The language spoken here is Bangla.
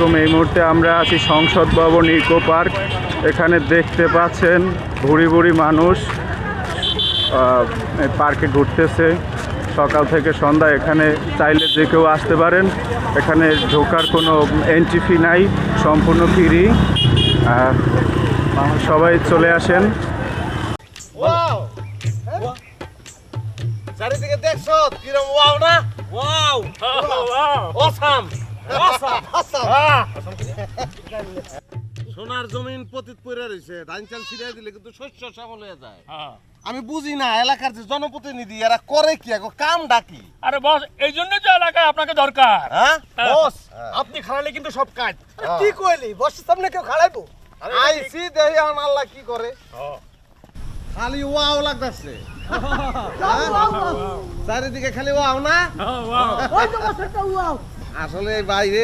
এবং এই মুহূর্তে আমরা আছি সংসদ ভবন ইকো পার্ক। এখানে দেখতে পাচ্ছেন ভুড়ি ভুড়ি মানুষ আহ, পার্কে ঘুরতেছে। সকাল থেকে সন্ধ্যা এখানে চাইলে যে কেউ আসতে পারেন। এখানে ঢোকার কোনো এন্ট্রি ফি নাই সম্পূর্ণ ফ্রি সবাই চলে আসেন। চারিদিকে দেখছ? কিরম ওয়াও না? Wow! Awesome Awesome! সোনার জমিন পতিত পড়ে রয়েছে ধান চাল ছিড়াই দিলে কিন্তু শস্য শ্যামল হয়ে যায়। হ্যাঁ। আমি বুঝি না এলাকার যে জনপ্রতিনিধি এরা করে কি এখন কাম ডাকি আরে বস এই জন্য তো এলাকায় আপনাকে দরকার। হ্যাঁ? বস। আপনি খাড়ালে কিন্তু সব কাজ। কি কইলি? বসের সামনে কেউ খাড়াইবো? আইসি দেহি এখন আল্লাহ কি করে। খালি ওয়াও লাগতেছে। চারিদিকে খালি ওয়াও না? আসলে বাইরে